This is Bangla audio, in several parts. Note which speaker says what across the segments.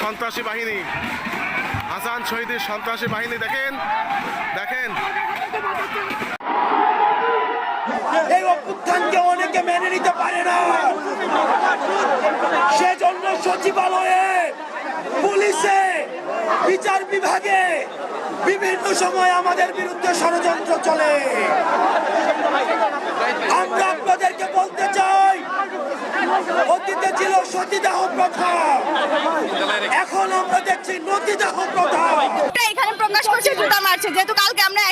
Speaker 1: সন্ত্রাসী বাহিনী। হাসান শহীদের সন্ত্রাসী বাহিনী, দেখেন দেখেন।
Speaker 2: এই অভ্যুত্থানকে অনেকে মেনে নিতে পারে না। সেজন্য সচিবালয়ে, পুলিশে, বিচার বিভাগে বিভিন্ন সময় আমাদের বিরুদ্ধে ষড়যন্ত্র চলে। আমরা চাই অতীতে ছিল সতীদাহ প্রথা। এখন আমরা দেখছি নদীদাহ প্রথা।
Speaker 3: এখানে প্রকাশ করছে জুতা মারছে, যেহেতু কালকে আমরা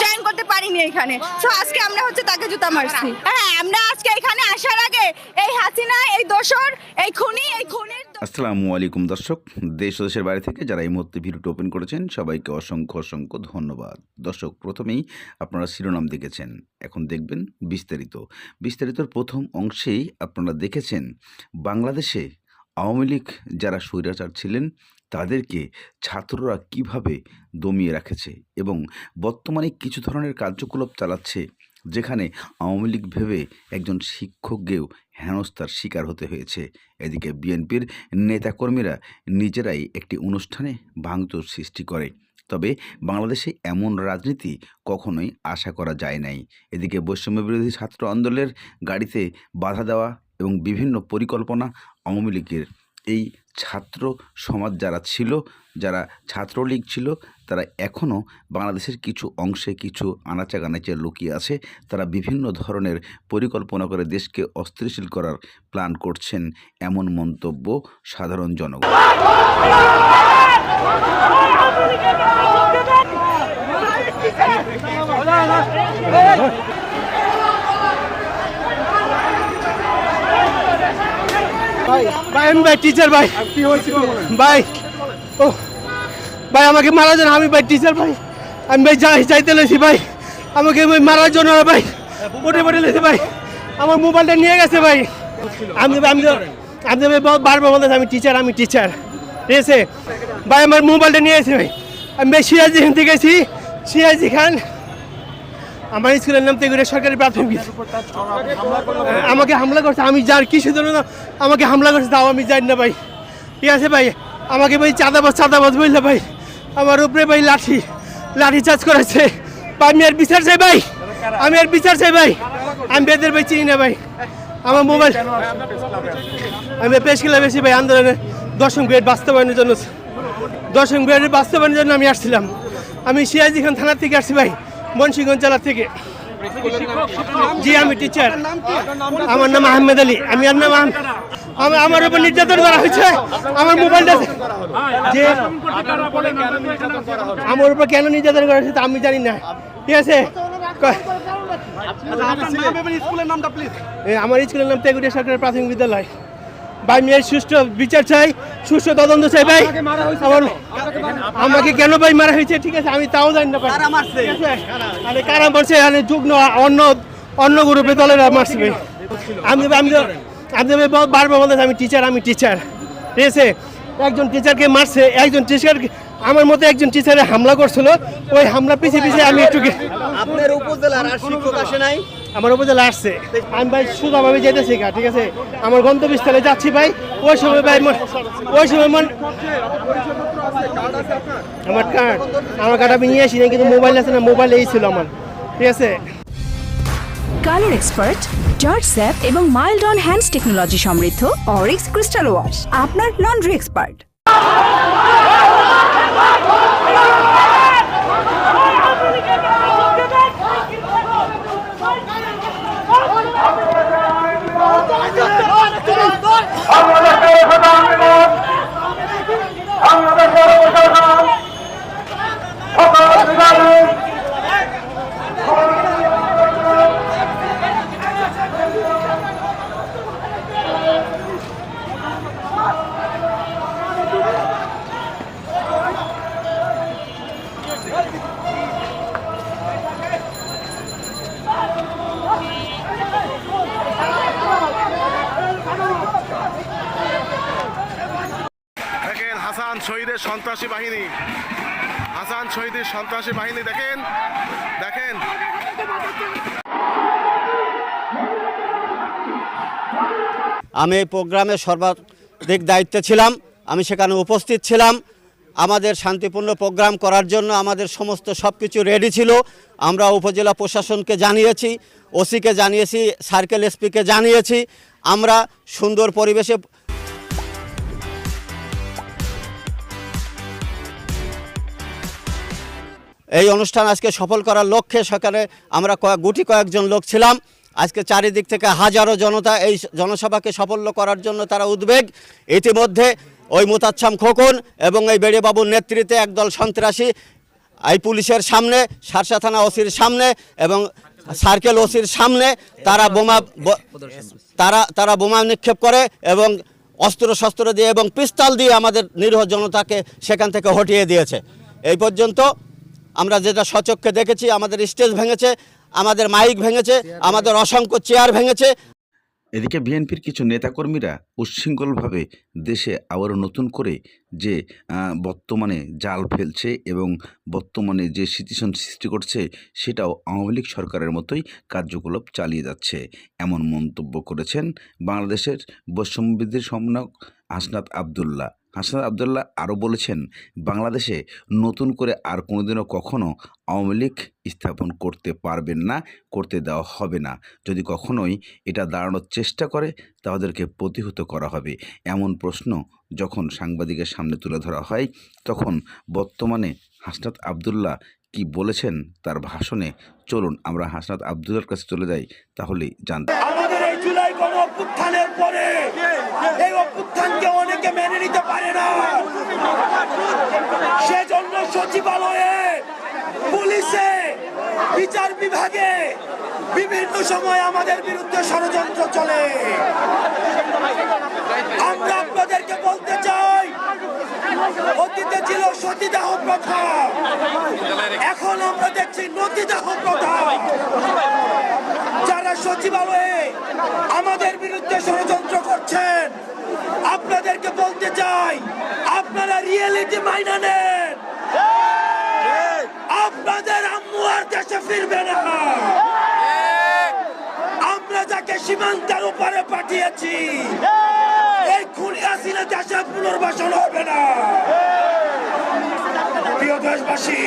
Speaker 3: জয়েন করতে পারিনি এখানে। তো আজকে আমরা হচ্ছে তাকে জুতা মারছি। হ্যাঁ আমরা আজকে এখানে আসার আগে এই হাসিনা, এই দোসর, এই খুনি, এই খুনির
Speaker 4: আসসালামু আলাইকুম দর্শক, দেশ দেশের বাইরে থেকে যারা এই মুহূর্তে ভিডিওটি ওপেন করেছেন, সবাইকে অসংখ্য অসংখ্য ধন্যবাদ। দর্শক, প্রথমেই আপনারা শিরোনাম দেখেছেন, এখন দেখবেন বিস্তারিত। বিস্তারিতর প্রথম অংশেই আপনারা দেখেছেন, বাংলাদেশে আওয়ামী লীগ যারা স্বৈরাচার ছিলেন, তাদেরকে ছাত্ররা কীভাবে দমিয়ে রাখেছে এবং বর্তমানে কিছু ধরনের কার্যকলাপ চালাচ্ছে, যেখানে আওয়ামী লীগ ভেবে একজন শিক্ষককেও হেনস্থার শিকার হতে হয়েছে। এদিকে বিএনপির নেতাকর্মীরা নিজেরাই একটি অনুষ্ঠানে ভাঙচুর সৃষ্টি করে। তবে বাংলাদেশে এমন রাজনীতি কখনোই আশা করা যায় নাই। এদিকে বৈষম্যবিরোধী ছাত্র আন্দোলনের গাড়িতে বাধা দেওয়া এবং বিভিন্ন পরিকল্পনা আওয়ামী লীগের এই ছাত্র সমাজ যারা ছিল, যারা ছাত্রলীগ ছিল, তারা এখনও বাংলাদেশের কিছু অংশে কিছু আনাচা গানাচে লুকিয়ে আছে। তারা বিভিন্ন ধরনের পরিকল্পনা করে দেশকে অস্থিরশীল করার প্ল্যান করছেন এমন মন্তব্য সাধারণ জনগণ।
Speaker 5: ভাই, আমি ভাই টিচার ভাই। ভাই, ও, ভাই, আমাকে মারার জন্য আমি ভাই টিচার ভাই। আমি ভাই, যাই, যাইতে লেছি ভাই। আমাকে ভাই মারার জন্য ভাই। পটে পটে লেছি ভাই। আমার মোবাইলটা নিয়ে গেছে ভাই। আমি আমি আমি ভাই বারবার বলতেছি, আমি টিচার আমি টিচার ঠিক আছে? ভাই, আমার মোবাইলটা নিয়ে গেছে ভাই। আমি ভাই সিরাজি থেকে গেছি। সিরাজি খান। আমার স্কুলের নাম তেগুড়ে সরকারি প্রাথমিক আমাকে হামলা করছে, আমি যার কিছু জন্য না, আমাকে হামলা করছে, তাও আমি জানি না ভাই। ঠিক আছে ভাই, আমাকে ভাই চাঁদাবাজ চাঁদাবাজ বুঝলে ভাই। আমার উপরে ভাই লাঠি লাঠি চার্জ করেছে। আমি আর বিচার চাই ভাই, আমি আর বিচার চাই ভাই। আমি বেদের ভাই চিনি না ভাই। আমার মোবাইল আমি পেশ খেলা বেশি ভাই আন্দোলনে। দশম গ্রেড বাস্তবায়নের জন্য। দশম গ্রেডের বাস্তবায়নের জন্য আমি আসছিলাম। আমি সিরাজি খান থানার থেকে আসছি ভাই। মুন্সিগঞ্জ জেলা থেকে। জি আমি টিচার আমার নাম আহমেদ আলী। আমি আর নাম আমার উপর নির্যাতন করা হয়েছে। আমার মোবাইলটা যে আমার উপর কেন নির্যাতন করা হয়েছে তা আমি জানি না। ঠিক আছে? এ, আমার স্কুলের নাম তেগুড়িয়া সরকারি প্রাথমিক বিদ্যালয়। ভাই মেয়ের সুষ্ঠু বিচার চাই সুষ্ঠু তদন্ত চাই ভাই। আমার আমাকে কেন? ভাই মারা হয়েছে? ঠিক আছে আমি তাও জানি না ভাই। কারা মারছে? আরে যুগ্ন অন্য অন্য গ্রুপে দলেরা মারছে ভাই। আমি আমি বহুত বারবার বলতেছি আমি টিচার আমি টিচার ঠিক আছে? একজন টিচারকে মারছে একজন টিচার আমার মতো একজন টিচারে হামলা করছিল ওই হামলা পিছিয়ে পিছিয়ে আমি একটু
Speaker 6: আপনার উপজেলার আর শিক্ষক আসে নাই?
Speaker 5: আমার উপজেলা আসছে। আমি ভাই সুদাভাবে যেতেছি গা, ঠিক আছে? আমার গন্তব্যস্থলে যাচ্ছি ভাই। ওই সময় ভাই ওই সময় মন আমার কার্ড। আমার কার্ড আমি নিয়ে আসি না কিন্তু মোবাইল আছে না মোবাইল এই ছিল আমার। ঠিক আছে?
Speaker 7: কালার এক্সপার্ট জর্জ স্যাপ এবং মাইল্ড অন হ্যান্ডস টেকনোলজি সমৃদ্ধ অরিক্স ক্রিস্টাল ওয়াশ, আপনার লন্ড্রি এক্সপার্ট
Speaker 1: দেখেন হাসান শহীদের সন্ত্রাসী বাহিনী হাসান শহীদের সন্ত্রাসী বাহিনী, দেখেন দেখেন।
Speaker 6: আমি এই প্রোগ্রামে সর্বাধিক দায়িত্বে ছিলাম, আমি সেখানে উপস্থিত ছিলাম। আমাদের শান্তিপূর্ণ প্রোগ্রাম করার জন্য আমাদের সমস্ত সব কিছু রেডি ছিল। আমরা উপজেলা প্রশাসনকে জানিয়েছি, ওসিকে জানিয়েছি সার্কেল এসপিকে জানিয়েছি। আমরা সুন্দর পরিবেশে এই অনুষ্ঠান আজকে সফল করার লক্ষ্যে সেখানে আমরা কয়েক, গুটি কয়েকজন লোক ছিলাম। আজকে চারিদিক থেকে হাজারো জনতা এই জনসভাকে সাফল্য করার জন্য তারা উদ্বেগ। ইতিমধ্যে ওই মোতাচ্ছাম খোকন এবং এই বেড়েবাবুর নেতৃত্বে একদল সন্ত্রাসী এই পুলিশের সামনে, সারসা থানা ওসির সামনে এবং সার্কেল ওসির সামনে তারা বোমা তারা তারা বোমা নিক্ষেপ করে এবং অস্ত্র শস্ত্র দিয়ে এবং পিস্তল দিয়ে আমাদের নিরীহ জনতাকে সেখান থেকে হটিয়ে দিয়েছে। এই পর্যন্ত আমরা যেটা সচক্ষে দেখেছি, আমাদের স্টেজ ভেঙেছে, আমাদের মাইক ভেঙেছে, আমাদের অসংখ্য চেয়ার ভেঙেছে।
Speaker 4: এদিকে বিএনপির কিছু নেতাকর্মীরা উচ্ছৃঙ্খলভাবে দেশে আবারও নতুন করে যে বর্তমানে জাল ফেলছে এবং বর্তমানে যে সিচুয়েশন সৃষ্টি করছে, সেটাও আওয়ামী লীগ সরকারের মতোই কার্যকলাপ চালিয়ে যাচ্ছে। এমন মন্তব্য করেছেন বাংলাদেশের বৈষম্যবিদ্যের সমন্বয়ক হাসনাত আবদুল্লাহ। হাসনাত আবদুল্লাহ আরও বলেছেন, বাংলাদেশে নতুন করে আর কোনোদিনও কখনও আওয়ামী লীগ স্থাপন করতে পারবেন না, করতে দেওয়া হবে না। যদি কখনোই এটা দাঁড়ানোর চেষ্টা করে, তাদেরকে প্রতিহত করা হবে। এমন প্রশ্ন যখন সাংবাদিকের সামনে তুলে ধরা হয়, তখন বর্তমানে হাসনাত আবদুল্লাহ কি বলেছেন তার ভাষণে চলুন, আমরা হাসনাত আবদুল্লার কাছে চলে যাই, তাহলেই জানতে
Speaker 2: আমাদের এই জুলাই গণ অভ্যুত্থানের পরে এই অভ্যুত্থানকে অনেকে মেনে নিতে পারে না। সেজন্য সচিবালয়ে, পুলিশে, বিচার বিভাগে বিভিন্ন সময় আমাদের বিরুদ্ধে ষড়যন্ত্র চলে। আমরা আপনাদেরকে বলতে চাই অতীতে ছিল সতীদাহ প্রথা। এখন আমরা দেখছি নদীদাহ প্রথা। যারা সচিবালয়ে আমাদের বিরুদ্ধে ষড়যন্ত্র করছেন, আপনাদেরকে বলতে চাই, আপনারা রিয়েলিটি মাইনা নেন। আপনাদের আম্মু আর দেশে ফিরবে না। আমরা যাকে সীমান্তের উপরে পাঠিয়েছি খুনি হাসিনা দেশে পুনর্বাসন হবে না। প্রিয় দেশবাসী,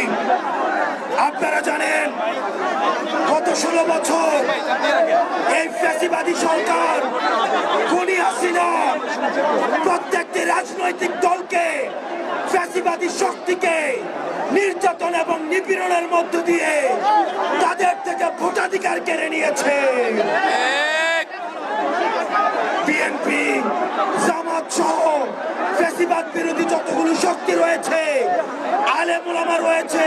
Speaker 2: আপনারা জানেন গত ষোলো বছর এই ফ্যাসিবাদী সরকার খুনি হাসিনা প্রত্যেকটি রাজনৈতিক দলকে ফ্যাসিবাদী শক্তিকে নির্যাতন এবং নিপীড়নের মধ্য দিয়ে তাদের থেকে ভোটাধিকার কেড়ে নিয়েছে। বিএনপি, জামাত সহ ফ্যাসিবাদ বিরোধী যতগুলো শক্তি রয়েছে আলেমুলামা রয়েছে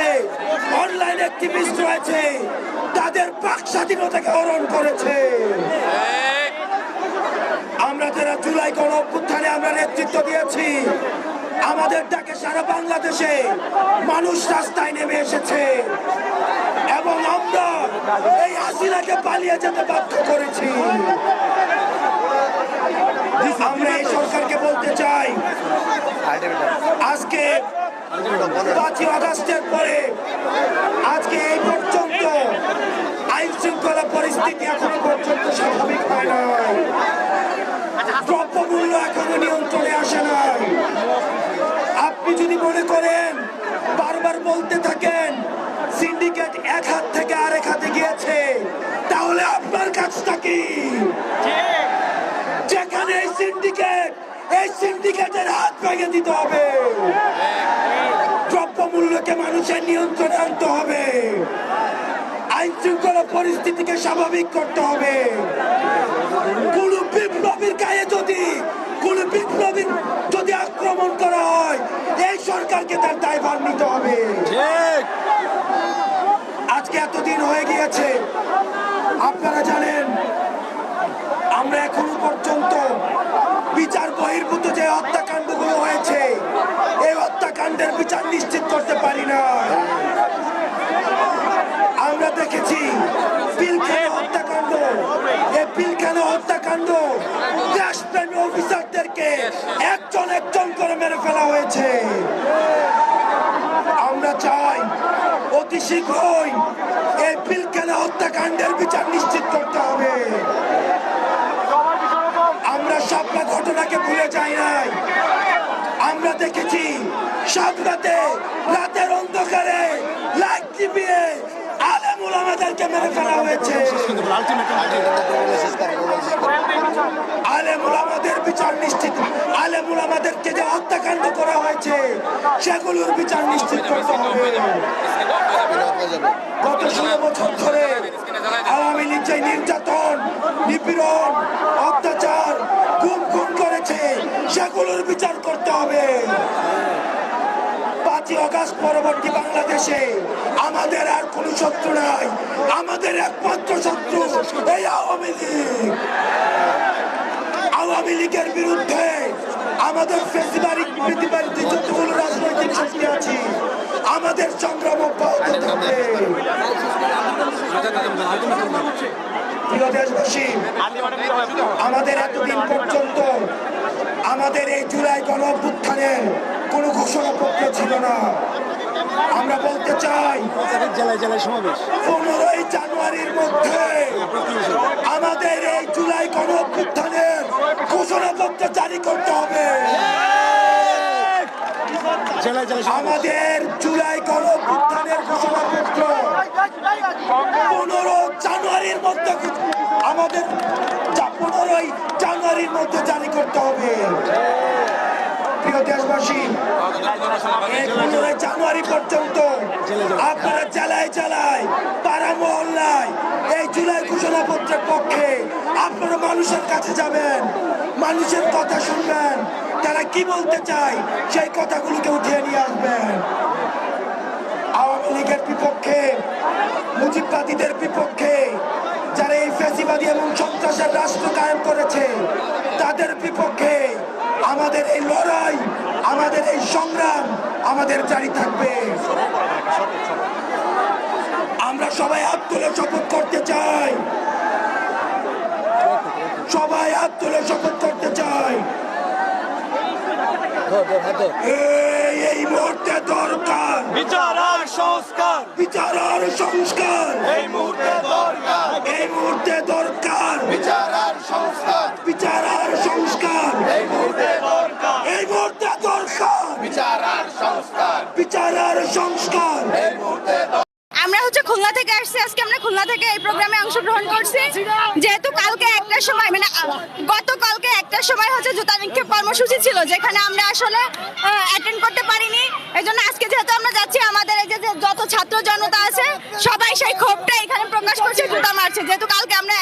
Speaker 2: অনলাইন অ্যাক্টিভিস্ট রয়েছে, তাদের বাক স্বাধীনতাকে হরণ করেছে। আমরা যারা জুলাই গণ অভ্যুত্থানে আমরা নেতৃত্ব দিয়েছি, আমাদের ডাকে সারা বাংলাদেশে মানুষ রাস্তায় নেমে এসেছে। এবং আমরা এই হাসিনাকে পালিয়ে যেতে বাধ্য করেছি। আমরা এই সরকারকে বলতে চাই আজকে পাঁচই আগস্টের পরে আজকে এই পর্যন্ত আইন শৃঙ্খলা পরিস্থিতি এখনও পর্যন্ত স্বাভাবিক হয় নাই। দ্রব্যমূল্য এখনও নিয়ন্ত্রণে আসে নাই। আপনি যদি মনে করেন বারবার বলতে থাকেন সিন্ডিকেট এক হাত থেকে আরেক হাতে গিয়েছে তাহলে আপনার কাজটা কি যেখানে এই সিন্ডিকেট এই সিন্ডিকেটের হাত ভেঙে দিতে হবে। দ্রব্যমূল্যকে মানুষের নিয়ন্ত্রণে আনতে হবে। আইন শৃঙ্খলা পরিস্থিতিকে স্বাভাবিক করতে হবে। কোন বিপ্লবীর গায়ে যদি কোন বিপ্লবীর যদি আক্রমণ করা হয় এই সরকারকে তার দায়ভার নিতে হবে। আজকে এতদিন হয়ে গিয়েছে আপনারা জানেন আমরা এখনও পর্যন্ত বিচার বহির্ভূত যে হত্যাকাণ্ডগুলো হয়েছে, এই হত্যাকাণ্ডের বিচার নিশ্চিত করতে পারি না। আমরা দেখেছি হত্যাকাণ্ড? হত্যাকাণ্ড? একজন একজন করে মেরে ফেলা হয়েছে। আমরা চাই হত্যাকাণ্ডের বিচার নিশ্চিত করতে হবে আমরা সবটা ঘটনাকে ভুলে যাই নাই। আমরা দেখেছি, সাত রাতে, রাতের অন্ধকারে লাইট আলেমুল আমাদেরকে মেরে ফেলা হয়েছে। আলেমুল আমাদের বিচার নিশ্চিত। আলেমুল আমাদেরকে যে হত্যাকাণ্ড করা হয়েছে, সেগুলোর বিচার নিশ্চিত করতে হবে। গত ষোলো বছর ধরে আওয়ামী লীগ যে নির্যাতন, নিপীড়ন সেগুলোর বিচার করতে হবে। পাঁচই অগাস্ট পরবর্তী বাংলাদেশে আমাদের আর শত্রু নাই। আমাদের একমাত্র শত্রু এই আওয়ামী লীগ। আওয়ামী লীগের বিরুদ্ধে আমাদের ফেসিবারিক যতগুলো রাজনৈতিক শক্তি আছে, আমাদের সংগ্রাম অব্যাহত থাকবে। আমাদের এতদিন পর্যন্ত আমাদের এই জুলাই গণ অভ্যুত্থানের কোনো ঘোষণাপত্র ছিল না। আমরা বলতে চাই জেলায় জেলায় সমাবেশ। পনেরোই জানুয়ারির মধ্যে আমাদের এই জুলাই গণ অভ্যুত্থানের ঘোষণাপত্র জারি করতে হবে। আমাদের জুলাই গণ অভ্যুত্থানের ঘোষণাপত্র পনেরো জানুয়ারির মধ্যে আমাদের জানুয়ারির মধ্যে জারি করতে হবে। প্রিয় দেশবাসী জানুয়ারি পর্যন্ত আপনারা জেলায় জেলায়, পাড়া মহল্লায় এই জুলাই ঘোষণাপত্রের পক্ষে আপনারা মানুষের কাছে যাবেন, মানুষের কথা শুনবেন, তারা কি বলতে চায় সেই কথাগুলোকে উঠিয়ে নিয়ে আসবেন। আওয়ামী লীগের বিপক্ষে, মুজিববাদীদের বিপক্ষে ফ্যাসিবাদী এবং সন্ত্রাসের রাষ্ট্র কায়েম করেছে, তাদের বিপক্ষে আমাদের এই লড়াই, আমাদের এই সংগ্রাম আমাদের জারি থাকবে। আমরা সবাই হাত তুলে শপথ করতে চাই। সবাই হাত তুলে শপথ করতে চাই। এই এই মুহূর্তে দরকার।
Speaker 5: বিচার আর সংস্কার।
Speaker 2: বিচার আর সংস্কার।
Speaker 5: এই মুহূর্তে দরকার।
Speaker 2: এই মুহূর্তে দরকার।
Speaker 5: বিচার আর সংস্কার।
Speaker 2: বিচার আর সংস্কার।
Speaker 5: এই মুহূর্তে দরকার।
Speaker 2: এই মুহূর্তে দরকার।
Speaker 5: বিচার আর সংস্কার।
Speaker 2: বিচার আর সংস্কার।
Speaker 5: এই মুহূর্তে
Speaker 3: খুলনা থেকে আসছি। আজকে আমরা খুলনা থেকে এই প্রোগ্রামে অংশগ্রহণ করছি। যেহেতু কালকে একটা সময় মানে গতকালকে একটা সময় হচ্ছে জুতা নিক্ষেপ কর্মসূচি ছিল, যেখানে আমরা আসলে অ্যাটেন্ড করতে পারিনি। এই জন্য আজকে যেহেতু আমরা যাচ্ছি, আমাদের এই যে যত ছাত্র জনতা আছে, সবাই সেই ক্ষোভটা এখানে প্রকাশ করছে, জুতা মারছে। যেহেতু কালকে আমরা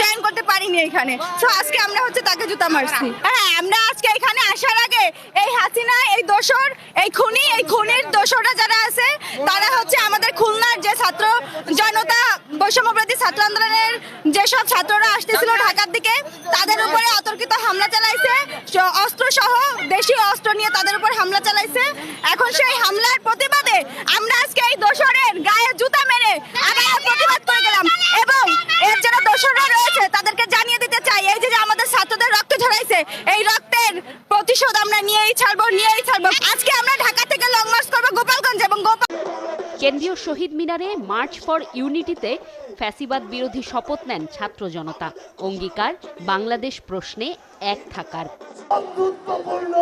Speaker 3: জয়েন করতে পারিনি এখানে। তো আজকে আমরা হচ্ছে তাকে জুতা মারছি। হ্যাঁ আমরা আজকে এখানে আসার আগে এই হাসিনা, এই দোসর, এই খুনি, এই খুনির দোসররা যারা আছে, তারা হচ্ছে আমাদের ছাত্র জনতা বৈষম্যপ্রতি ছাত্র আন্দোলনের যেসব ছাত্ররা আসতেছিল ঢাকার দিকে, তাদের উপরে অতর্কিত হামলা চালাইছে। অস্ত্র সহ দেশীয় অস্ত্র নিয়ে তাদের উপর হামলা চালাইছে। এখন সেই হামলার প্রতিবাদে আমরা আজকে এই দোসরের গায়ে জুতা মেরে আবার প্রতিবাদ করে গেলাম এবং এর যারা দোসররা রয়েছে তাদেরকে জানিয়ে দিতে চাই এই যে যে আমাদের ছাত্রদের রক্ত ঝরাইছে এই রক্তের প্রতিশোধ আমরা নিয়েই ছাড়বো নিয়েই ছাড়বো আজকে আমরা ঢাকা থেকে লং মার্চ করব গোপালগঞ্জ এবং গোপাল
Speaker 8: কেন্দ্রীয় শহীদ মিনারে মার্চ ফর ইউনিটিতে ফ্যাসিবাদ বিরোধী শপথ নেন ছাত্র জনতা। অঙ্গীকার বাংলাদেশ প্রশ্নে এক থাকার।
Speaker 9: বন্ধুত্বপূর্ণ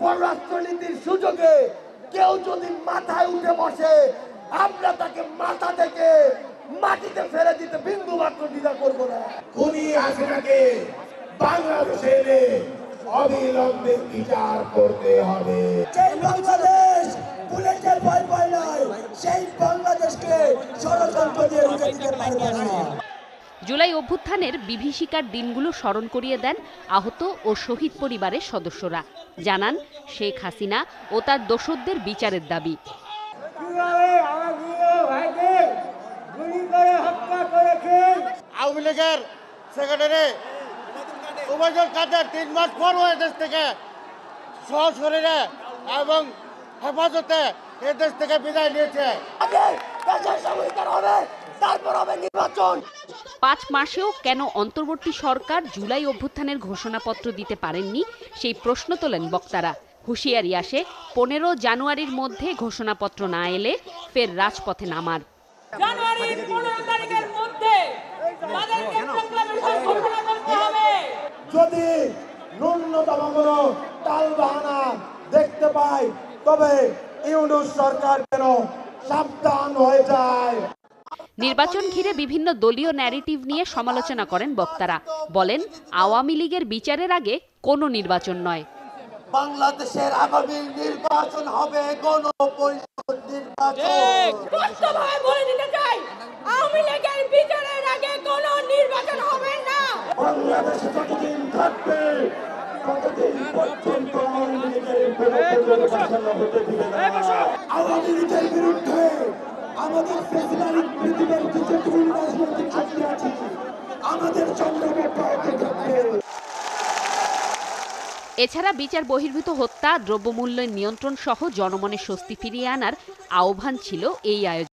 Speaker 9: পররাষ্ট্রনীতির সুযোগে কেউ যদি মাথায় উঠে বসে আমরা তাকে মাথা থেকে মাটিতে ফেলে দিতে বিন্দু মাত্র দ্বিধা করব না।
Speaker 2: খুনি হাসিনাকে বাংলাদেশে এনে অবিলম্বে বিচার করতে হবে।
Speaker 8: জুলাই অভ্যুত্থানের বিভীষিকার দিনগুলো স্মরণ করিয়ে দেন আহত ও শহীদ পরিবারের সদস্যরা। জানান শেখ হাসিনা ও তার দোসরদের বিচারের দাবি।
Speaker 10: আওয়ামী লীগের সেক্রেটারি উবায়দুল কাদের তিন মাস পর দেশ থেকে সশরীরে এবং হেফাজতে এ দেশ থেকে বিদায় নিয়েছে।
Speaker 9: তারপর হবে নির্বাচন।
Speaker 8: পাঁচ মাসেও কেন অন্তর্বর্তী সরকার জুলাই অভ্যুত্থানের ঘোষণাপত্র দিতে পারেননি সেই প্রশ্ন তোলেন বক্তারা। হুঁশিয়ারি আসে পনেরো জানুয়ারির মধ্যে ঘোষণাপত্র না এলে ফের রাজপথে নামার।
Speaker 11: জানুয়ারির পনেরো তারিখের মধ্যে
Speaker 2: যদি ন্যূনতম কোনো টাল বাহানা দেখতে পাই তবে ইউনুস সরকার যেন সাবধান হয়ে যায়।
Speaker 8: নির্বাচন ঘিরে বিভিন্ন দলীয় ন্যারেটিভ নিয়ে সমালোচনা করেন বক্তারা। বলেন আওয়ামী লীগের বিচারের আগে কোনো নির্বাচন নয়।
Speaker 2: বাংলাদেশের আগামী নির্বাচন হবে গণ পরিষদ নির্বাচন
Speaker 3: বলে দিতে চাই আওয়ামী লীগের বিচারের আগে কোনো নির্বাচন হবে না।
Speaker 2: বাংলাদেশে যতদিন থাকবে ততদিন পর্যন্ত আওয়ামী লীগের বিরুদ্ধে নির্বাচন হতে দিবে না আওয়ামী লীগের বিরুদ্ধে আমাদের ফেসিবারিক পৃথিবীর যেটুকু রাজনৈতিক শক্তি আছে, আমাদের চন্দ্রকে অব্যাহত থাকবে
Speaker 8: এছাড়া বিচার বহির্ভূত হত্যা, দ্রব্যমূল্যের নিয়ন্ত্রণ সহ জনমনে স্বস্তি ফিরিয়ে আনার আহ্বান ছিল এই আয়োজন